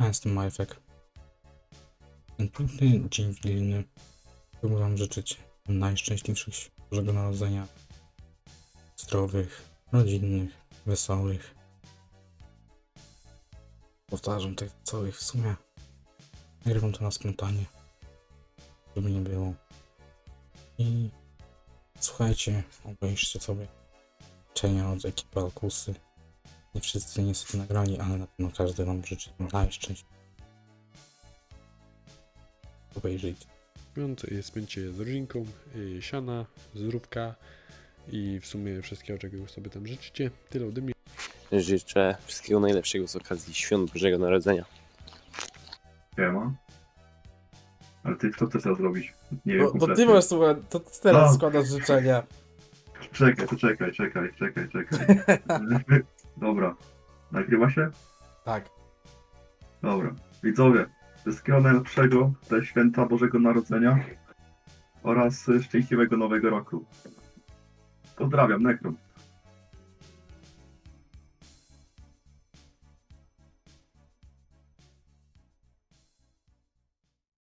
Ja jestem Majfek. Ten piękny dzień wigilijny chciałbym wam życzyć najszczęśliwszych Bożego Narodzenia. Zdrowych, rodzinnych, wesołych. Powtarzam tych całych w sumie. Nagrywam to na spontanie. Żeby nie było. I słuchajcie, obejrzcie sobie życzenia od ekipy Alkusy. Nie wszyscy niestety nagrali, ale na pewno każdy wam życzy najszczęśliwszych. Obejrzyjcie. Świąt y, spędźcie je z rodzinką, y, siana, zdrówka i w sumie wszystkiego, czego sobie tam życzycie. Tyle ode mnie. Życzę wszystkiego najlepszego z okazji Świąt Bożego Narodzenia. Siema. Ale ty kto chce to zrobić? Nie wiem Bo, bo ty kompletnie. masz słuchaj, to ty teraz No. składasz życzenia. Czekaj, to czekaj, czekaj, czekaj, czekaj. Dobra. Nagrywa się? Tak. Dobra. Widzowie, wszystkiego najlepszego te święta Bożego Narodzenia oraz szczęśliwego Nowego Roku. Pozdrawiam, Nekron.